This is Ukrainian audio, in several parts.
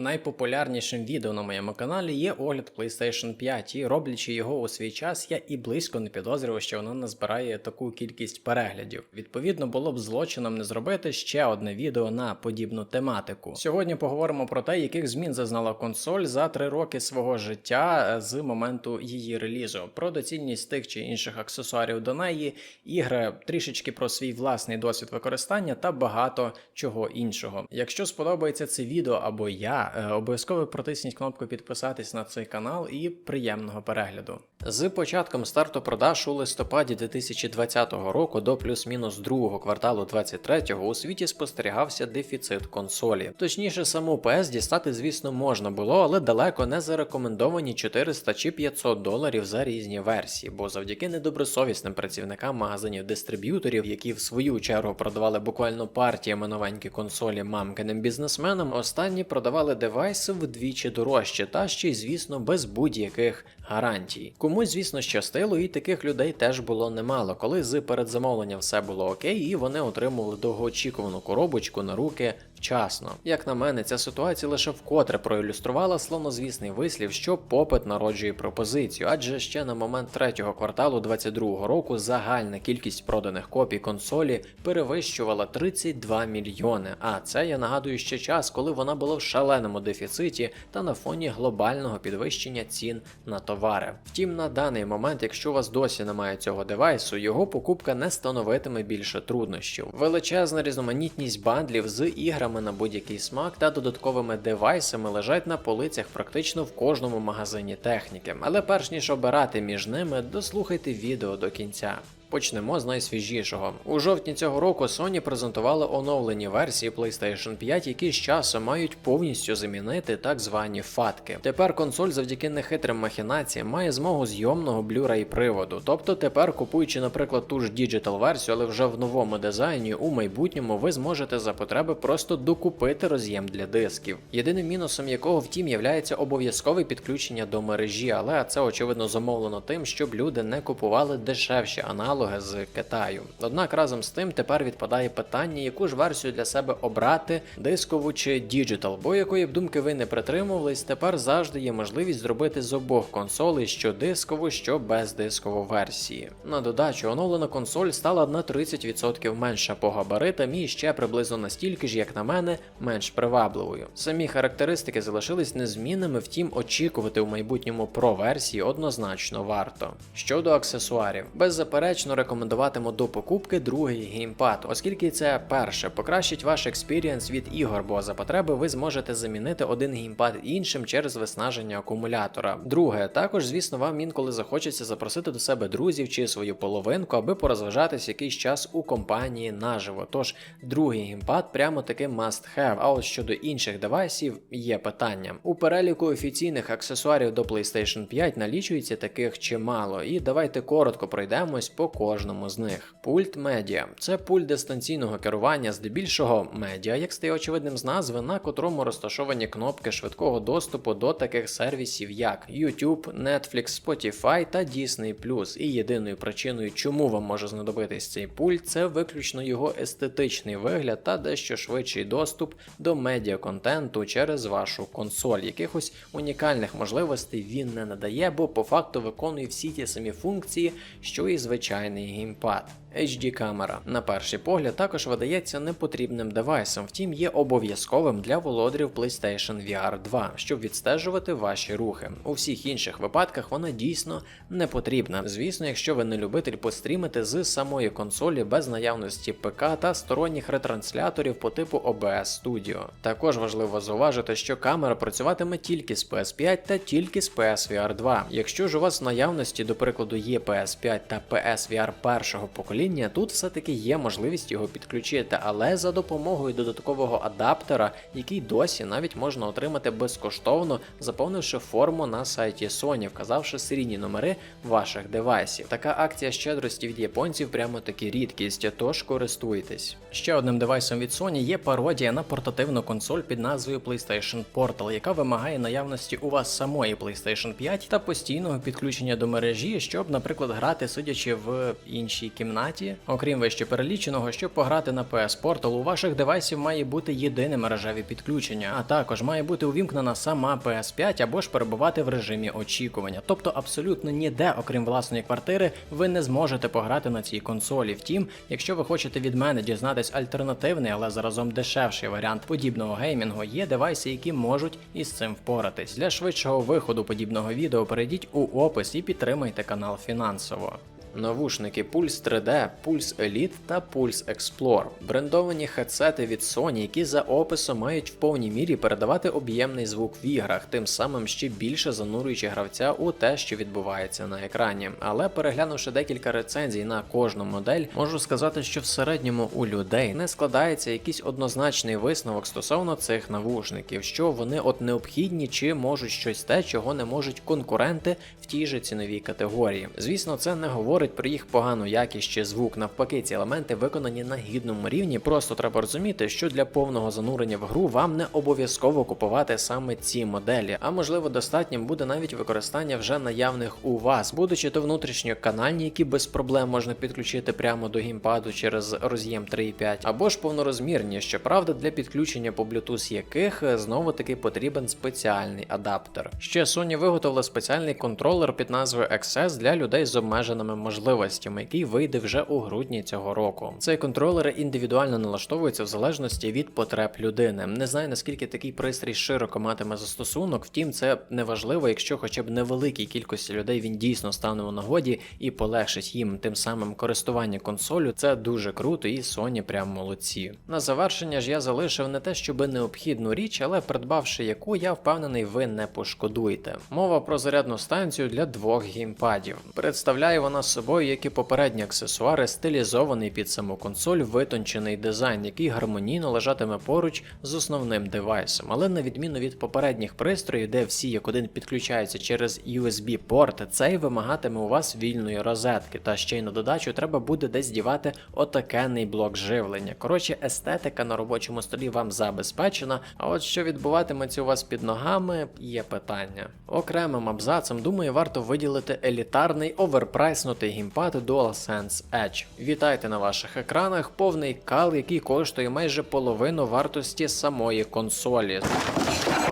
Найпопулярнішим відео на моєму каналі є огляд PlayStation 5, і роблячи його у свій час, я і близько не підозрював, що воно назбирає таку кількість переглядів. Відповідно, було б злочином не зробити ще одне відео на подібну тематику. Сьогодні поговоримо про те, яких змін зазнала консоль за три роки свого життя е, з моменту її релізу, про доцільність тих чи інших аксесуарів до неї, ігри трішечки про свій власний досвід використання та багато чого іншого. Якщо сподобається це відео або я. Е, обов'язково протисніть кнопку підписатись на цей канал і приємного перегляду. З початком старту продаж у листопаді 2020 року до плюс-мінус другого кварталу 23-го у світі спостерігався дефіцит консолі. Точніше, саму PS дістати, звісно, можна було, але далеко не зарекомендовані 400 чи 500 доларів за різні версії, бо завдяки недобросовісним працівникам магазинів дистриб'юторів, які в свою чергу продавали буквально партіями новенькі консолі мамкиним бізнесменам, останні продавали девайси вдвічі дорожче, та ще й, звісно, без будь-яких гарантій. Комусь, звісно, щастило, і таких людей теж було немало, коли з передзамовленням все було окей, і вони отримували довгоочікувану коробочку на руки вчасно. Як на мене, ця ситуація лише вкотре проілюструвала славнозвісний вислів, що попит народжує пропозицію, адже ще на момент третього кварталу 2022 року загальна кількість проданих копій консолі перевищувала 32 мільйони. А це я нагадую ще час, коли вона була в шаленому дефіциті та на фоні глобального підвищення цін на товари. Втім, на даний момент, якщо у вас досі немає цього девайсу, його покупка не становитиме більше труднощів. Величезна різноманітність бандлів з іграми на будь-який смак та додатковими девайсами лежать на полицях практично в кожному магазині техніки. Але перш ніж обирати між ними, дослухайте відео до кінця. Почнемо з найсвіжішого. У жовтні цього року Sony презентували оновлені версії PlayStation 5, які з часом мають повністю замінити так звані фатки. Тепер консоль завдяки нехитрим махінаціям має змогу зйомного Blu-ray приводу. Тобто тепер, купуючи, наприклад, ту ж Digital версію, але вже в новому дизайні, у майбутньому ви зможете за потреби просто докупити роз'єм для дисків. Єдиним мінусом якого, втім, являється обов'язкове підключення до мережі, але це очевидно замовлено тим, щоб люди не купували дешевші аналоги аналоги з Китаю. Однак разом з тим тепер відпадає питання, яку ж версію для себе обрати, дискову чи діджитал, бо якої б думки ви не притримувались, тепер завжди є можливість зробити з обох консолей що дискову, що бездискову версії. На додачу, оновлена консоль стала на 30% менша по габаритам і ще приблизно настільки ж, як на мене, менш привабливою. Самі характеристики залишились незмінними, втім очікувати у майбутньому про версії однозначно варто. Щодо аксесуарів, беззаперечно рекомендуватиму до покупки другий геймпад, оскільки це перше покращить ваш експірієнс від ігор, бо за потреби ви зможете замінити один геймпад іншим через виснаження акумулятора. Друге, також, звісно, вам інколи захочеться запросити до себе друзів чи свою половинку, аби порозважатись якийсь час у компанії наживо. Тож другий геймпад прямо таки must have. А от щодо інших девайсів є питання. У переліку офіційних аксесуарів до PlayStation 5 налічується таких чимало, і давайте коротко пройдемось по кожному з них. Пульт медіа це пульт дистанційного керування, здебільшого медіа, як стає очевидним з назви, на котрому розташовані кнопки швидкого доступу до таких сервісів, як YouTube, Netflix, Spotify та Disney+. І єдиною причиною, чому вам може знадобитись цей пульт, це виключно його естетичний вигляд та дещо швидший доступ до медіа-контенту через вашу консоль. Якихось унікальних можливостей він не надає, бо по факту виконує всі ті самі функції, що і звичайний геймпад. HD камера на перший погляд також видається непотрібним девайсом, втім є обов'язковим для володарів PlayStation VR 2, щоб відстежувати ваші рухи. У всіх інших випадках вона дійсно не потрібна. Звісно, якщо ви не любитель пострімити з самої консолі без наявності ПК та сторонніх ретрансляторів по типу OBS Studio. Також важливо зауважити, що камера працюватиме тільки з PS5 та тільки з PSVR 2. Якщо ж у вас в наявності, до прикладу, є PS5 та PSVR першого покоління, тут все-таки є можливість його підключити, але за допомогою додаткового адаптера, який досі навіть можна отримати безкоштовно, заповнивши форму на сайті Sony, вказавши серійні номери ваших девайсів. Така акція щедрості від японців прямо таки рідкість, тож користуйтесь. Ще одним девайсом від Sony є пародія на портативну консоль під назвою PlayStation Portal, яка вимагає наявності у вас самої PlayStation 5 та постійного підключення до мережі, щоб, наприклад, грати сидячи в іншій кімнаті кімнаті. Окрім вище переліченого, щоб пограти на PS Portal, у ваших девайсів має бути єдине мережеве підключення, а також має бути увімкнена сама PS5 або ж перебувати в режимі очікування. Тобто абсолютно ніде, окрім власної квартири, ви не зможете пограти на цій консолі. Втім, якщо ви хочете від мене дізнатись альтернативний, але заразом дешевший варіант подібного геймінгу, є девайси, які можуть із цим впоратись. Для швидшого виходу подібного відео перейдіть у опис і підтримайте канал фінансово. Навушники Pulse 3D, Pulse Elite та Pulse Explore брендовані хедсети від Sony, які за описом мають в повній мірі передавати об'ємний звук в іграх, тим самим ще більше занурюючи гравця у те, що відбувається на екрані. Але переглянувши декілька рецензій на кожну модель, можу сказати, що в середньому у людей не складається якийсь однозначний висновок стосовно цих навушників, що вони от необхідні чи можуть щось те, чого не можуть конкуренти в тій же ціновій категорії. Звісно, це не говорить про їх погану якість чи звук. Навпаки, ці елементи виконані на гідному рівні. Просто треба розуміти, що для повного занурення в гру вам не обов'язково купувати саме ці моделі, а можливо достатнім буде навіть використання вже наявних у вас, будучи то внутрішньоканальні, які без проблем можна підключити прямо до геймпаду через роз'єм 3.5, або ж повнорозмірні, щоправда, для підключення по Bluetooth яких знову таки потрібен спеціальний адаптер. Ще Sony виготовила спеціальний контролер під назвою XS для людей з обмеженими можливостями, який вийде вже у грудні цього року. Цей контролер індивідуально налаштовується в залежності від потреб людини. Не знаю наскільки такий пристрій широко матиме застосунок, втім, це не важливо, якщо хоча б невеликій кількості людей він дійсно стане у нагоді і полегшить їм тим самим користування консолю. Це дуже круто, і Sony прям молодці. На завершення ж я залишив не те, щоби необхідну річ, але придбавши яку, я впевнений, ви не пошкодуєте. Мова про зарядну станцію для двох геймпадів. Представляє вона собою, як і попередні аксесуари, стилізований під саму консоль, витончений дизайн, який гармонійно лежатиме поруч з основним девайсом. Але на відміну від попередніх пристроїв, де всі як один підключаються через USB-порт, цей вимагатиме у вас вільної розетки. Та ще й на додачу треба буде десь дівати отакенний блок живлення. Коротше, естетика на робочому столі вам забезпечена. А от що відбуватиметься у вас під ногами, є питання. Окремим абзацем, думаю, варто виділити елітарний оверпрайснутий геймпад DualSense Edge. Вітайте на ваших екранах повний кал, який коштує майже половину вартості самої консолі.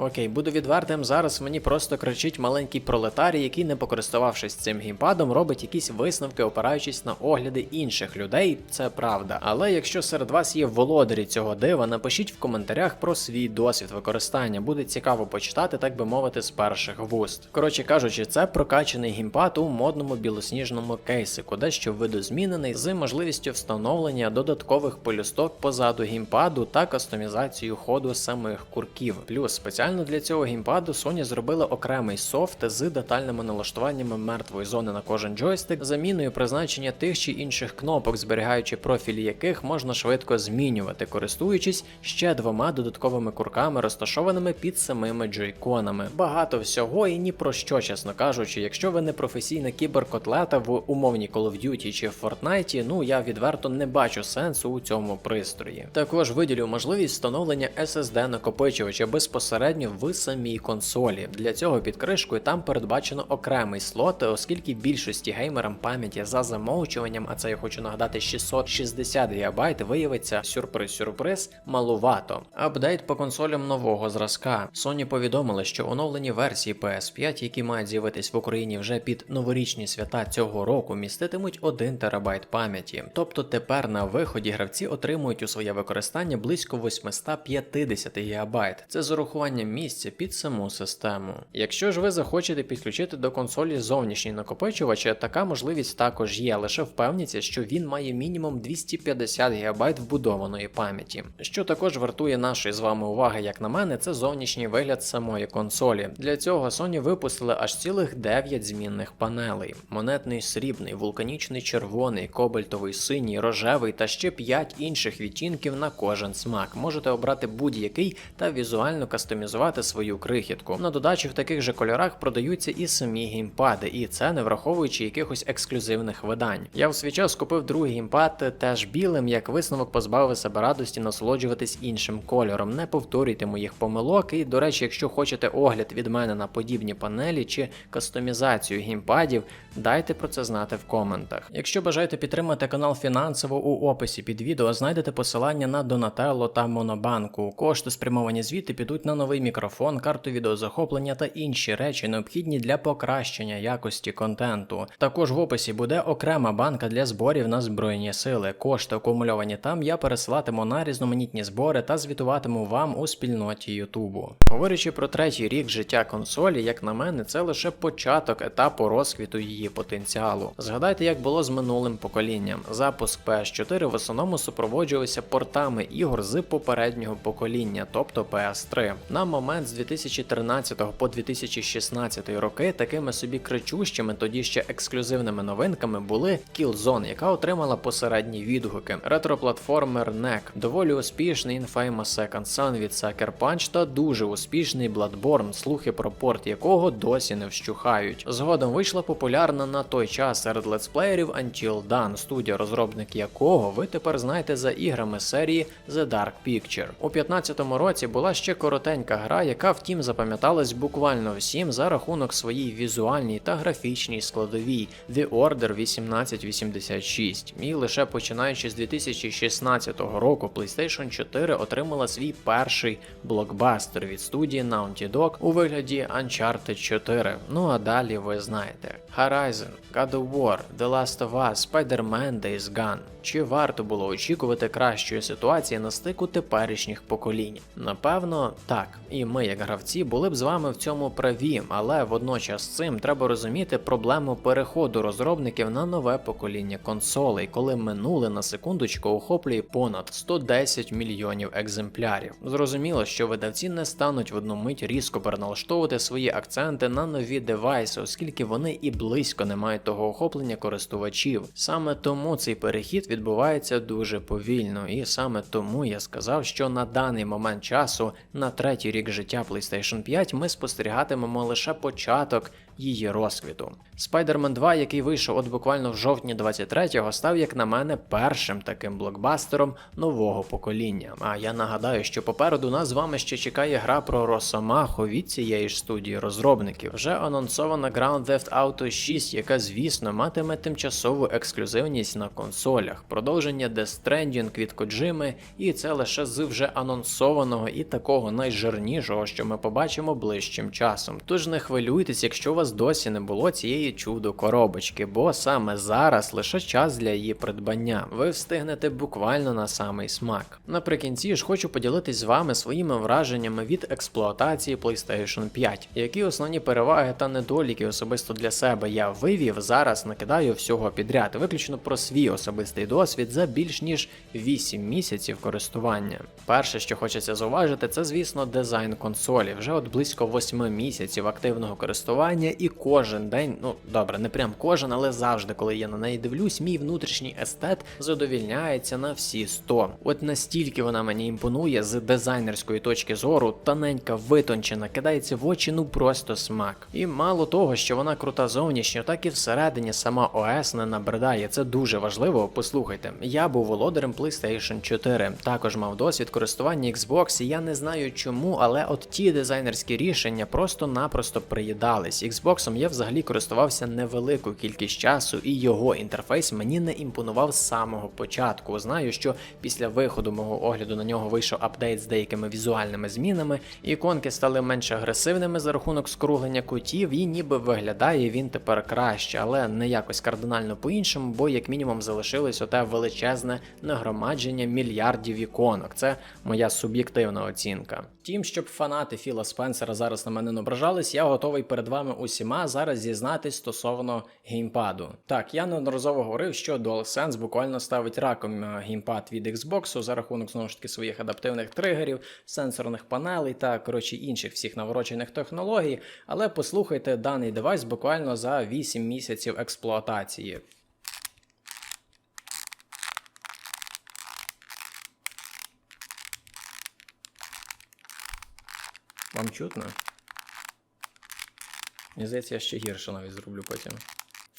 Окей, буду відвертим. Зараз мені просто кричить маленький пролетарій, який, не покористувавшись цим геймпадом, робить якісь висновки, опираючись на огляди інших людей. Це правда. Але якщо серед вас є володарі цього дива, напишіть в коментарях про свій досвід використання. Буде цікаво почитати, так би мовити, з перших вуст. Коротше кажучи, це прокачаний геймпад у модному білосніжному кейсику, дещо видозмінений з можливістю встановлення додаткових полюсток позаду геймпаду та кастомізацію ходу самих курків. Плюс спеціально для цього геймпаду Sony зробили окремий софт з детальними налаштуваннями мертвої зони на кожен джойстик, заміною призначення тих чи інших кнопок, зберігаючи профілі яких можна швидко змінювати, користуючись ще двома додатковими курками, розташованими під самими джойконами. Багато всього і ні про що, чесно кажучи, якщо ви не професійна кіберкотлета в умовній Call of Duty чи Fortnite, ну я відверто не бачу сенсу у цьому пристрої. Також виділю можливість встановлення SSD накопичувача безпосередньо в самій консолі. Для цього під кришкою там передбачено окремий слот, оскільки більшості геймерам пам'яті за замовчуванням, а це я хочу нагадати 660 ГБ, виявиться сюрприз-сюрприз малувато. Апдейт по консолям нового зразка. Sony повідомили, що оновлені версії PS5, які мають з'явитись в Україні вже під новорічні свята цього року, міститимуть 1 ТБ пам'яті. Тобто тепер на виході гравці отримують у своє використання близько 850 ГБ. Це з урахуванням місця під саму систему. Якщо ж ви захочете підключити до консолі зовнішній накопичувач, така можливість також є, лише впевніться, що він має мінімум 250 ГБ вбудованої пам'яті. Що також вартує нашої з вами уваги, як на мене, це зовнішній вигляд самої консолі. Для цього Sony випустили аж цілих 9 змінних панелей: монетний срібний, вулканічний червоний, кобальтовий синій, рожевий та ще 5 інших відтінків на кожен смак. Можете обрати будь-який та візуально кастомізувати свою крихітку. На додачу в таких же кольорах продаються і самі геймпади, і це не враховуючи якихось ексклюзивних видань. Я в свій час купив другий геймпад теж білим, як висновок позбавив себе радості насолоджуватись іншим кольором. Не повторюйте моїх помилок. І, до речі, якщо хочете огляд від мене на подібні панелі чи кастомізацію геймпадів, дайте про це знати знати в коментах. Якщо бажаєте підтримати канал фінансово у описі під відео, знайдете посилання на Donatello та Монобанку. Кошти спрямовані звідти підуть на новий мікрофон, карту відеозахоплення та інші речі, необхідні для покращення якості контенту. Також в описі буде окрема банка для зборів на збройні сили. Кошти акумульовані там я пересилатиму на різноманітні збори та звітуватиму вам у спільноті Ютубу. Говорячи про третій рік життя консолі, як на мене, це лише початок етапу розквіту її потенціалу. Згадайте, як було з минулим поколінням. Запуск PS4 в основному супроводжувався портами ігор з попереднього покоління, тобто PS3. На момент з 2013 по 2016 роки такими собі кричущими, тоді ще ексклюзивними новинками були Killzone, яка отримала посередні відгуки, ретроплатформер NEC, доволі успішний Infamous Second Son від Sucker Punch та дуже успішний Bloodborne, слухи про порт якого досі не вщухають. Згодом вийшла популярна на той час серед летсплеєрів Until Dawn, студія розробник якого ви тепер знаєте за іграми серії The Dark Picture. У 15-му році була ще коротенька гра, яка втім запам'яталась буквально всім за рахунок своїй візуальній та графічній складовій The Order 1886. І лише починаючи з 2016 року PlayStation 4 отримала свій перший блокбастер від студії Naughty Dog у вигляді Uncharted 4. Ну а далі ви знаєте: Horizon, God of War, The Last of Us, Spider-Man Days Gone. Чи варто було очікувати кращої ситуації на стику теперішніх поколінь? Напевно, так. І ми, як гравці, були б з вами в цьому праві, але водночас цим треба розуміти проблему переходу розробників на нове покоління консолей, коли минуле на секундочку охоплює понад 110 мільйонів екземплярів. Зрозуміло, що видавці не стануть в одну мить різко переналаштовувати свої акценти на нові девайси, оскільки вони і близько не мають того охоплення користувачів. Саме тому цей перехід відбувається дуже повільно, і саме тому я сказав, що на даний момент часу, на третій рік життя PlayStation 5, ми спостерігатимемо лише початок її розквіту. Spider-Man 2, який вийшов от буквально в жовтні 23-го, став, як на мене, першим таким блокбастером нового покоління. А я нагадаю, що попереду нас з вами ще чекає гра про Росомаху від цієї ж студії розробників. Вже анонсована Ground Theft Auto 6, яка, звісно, матиме тимчасову ексклюзивність на консолях, продовження Death Stranding від Kojima, і це лише з вже анонсованого і такого найжирнішого, що ми побачимо ближчим часом. Тож не хвилюйтесь, якщо у вас досі не було цієї чудо коробочки, бо саме зараз лише час для її придбання. Ви встигнете буквально на самий смак. Наприкінці ж хочу поділитись з вами своїми враженнями від експлуатації PlayStation 5, які основні переваги та недоліки особисто для себе я вивів. Зараз накидаю всього підряд, виключно про свій особистий досвід за більш ніж 8 місяців користування. Перше, що хочеться зауважити, це звісно дизайн консолі. Вже от близько 8 місяців активного користування, і кожен день, ну добре, не прям кожен, але завжди, коли я на неї дивлюсь, мій внутрішній естет задовільняється на всі 100. От настільки вона мені імпонує з дизайнерської точки зору, тоненька, витончена, кидається в очі, ну просто смак. І мало того, що вона крута зовнішньо, так і всередині сама ОС не набридає. Це дуже важливо. Послухайте, я був володарем PlayStation 4, також мав досвід користування Xbox, і я не знаю чому, але от ті дизайнерські рішення просто-напросто приїдались. Xbox я взагалі користувався невелику кількість часу, і його інтерфейс мені не імпонував з самого початку. Знаю, що після виходу мого огляду на нього вийшов апдейт з деякими візуальними змінами, іконки стали менш агресивними за рахунок скруглення кутів, і ніби виглядає він тепер краще, але не якось кардинально по-іншому, бо як мінімум залишилось оте величезне нагромадження мільярдів іконок. Це моя суб'єктивна оцінка. Тім, щоб фанати Філа Спенсера зараз на мене не ображались, я готовий перед вами усіма зараз зізнатись стосовно геймпаду. Так, я неодноразово говорив, що DualSense буквально ставить раком геймпад від Xbox за рахунок знову ж таки своїх адаптивних тригерів, сенсорних панелей та коротше інших всіх наворочених технологій. Але послухайте даний девайс буквально за 8 місяців експлуатації. Вам чутно? Мені здається, я ще гірше навіть зроблю потім.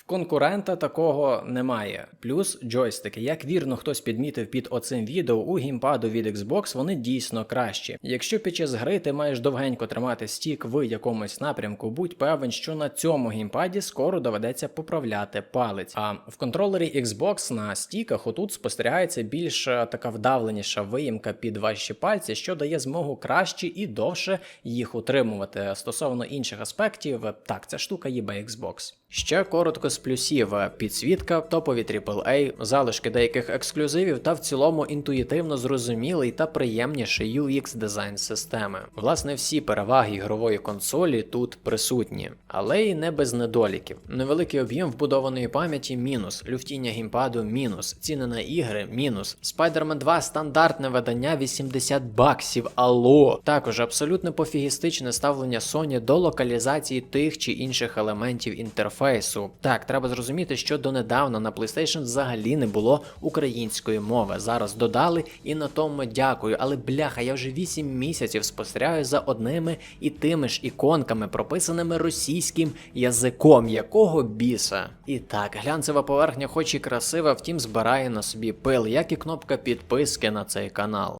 Конкурента такого немає. Плюс джойстики. Як вірно хтось підмітив під оцим відео, у геймпаду від Xbox вони дійсно кращі. Якщо під час гри ти маєш довгенько тримати стік в якомусь напрямку, будь певен, що на цьому геймпаді скоро доведеться поправляти палець. А в контролері Xbox на стіках отут спостерігається більш е, така вдавленіша виїмка під ваші пальці, що дає змогу краще і довше їх утримувати. Стосовно інших аспектів, так, ця штука їбе Xbox. Ще коротко з плюсів: підсвітка, топові AAA, залишки деяких ексклюзивів та в цілому інтуїтивно зрозумілий та приємніший UX дизайн системи. Власне, всі переваги ігрової консолі тут присутні, але й не без недоліків. Невеликий об'єм вбудованої пам'яті мінус, люфтіння геймпаду мінус, ціни на ігри мінус. Spider-Man 2 стандартне видання 80 баксів. Алло. Також абсолютно пофігістичне ставлення Sony до локалізації тих чи інших елементів інтерфейсу. Так, треба зрозуміти, що донедавна на PlayStation взагалі не було української мови. Зараз додали і на тому дякую. Але бляха, я вже 8 місяців спостерігаю за одними і тими ж іконками, прописаними російським язиком. Якого біса? І так, глянцева поверхня, хоч і красива, втім збирає на собі пил, як і кнопка підписки на цей канал.